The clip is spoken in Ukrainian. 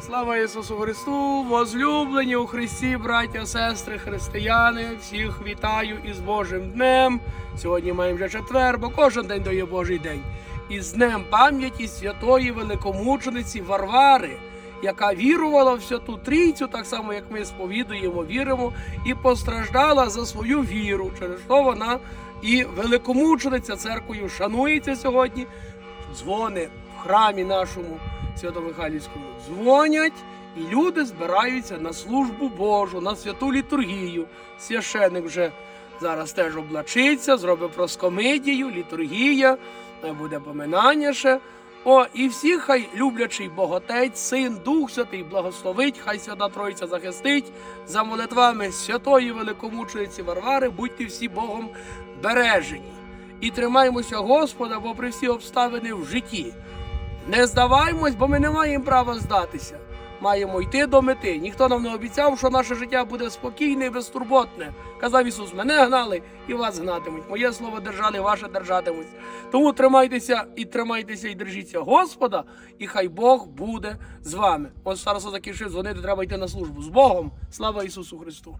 Слава Ісусу Христу, возлюблені у Христі, браття, сестри, християни, всіх вітаю із Божим днем. Сьогодні маємо вже четвер, бо кожен день дає Божий день. І з днем пам'яті святої великомучениці Варвари, яка вірувала в святу трійцю, так само як ми сповідуємо, віримо, і постраждала за свою віру. Через що вона і великомучениця церквою шанується сьогодні. Дзвони в храмі нашому Свято-Михайлівському дзвонять, і люди збираються на службу Божу, на святу літургію. Священик вже зараз теж облачиться, зробить проскомидію, літургія, буде поминання ще. О, і всі хай люблячий Боготець, Син, Дух Святий благословить, хай Свята Тройця захистить за молитвами святої великомучениці Варвари, будьте всі Богом бережені. І тримаймося Господа, бо при всі обставини в житті. Не здаваймось, бо ми не маємо права здатися. Маємо йти до мети. Ніхто нам не обіцяв, що наше життя буде спокійне і безтурботне. Казав Ісус, мене гнали і вас гнатимуть. Моє слово держали, ваше держатимуть. Тому тримайтеся і тримайтеся, і держіться Господа, і хай Бог буде з вами. Ось староста закінчив дзвонити, треба йти на службу. З Богом! Слава Ісусу Христу!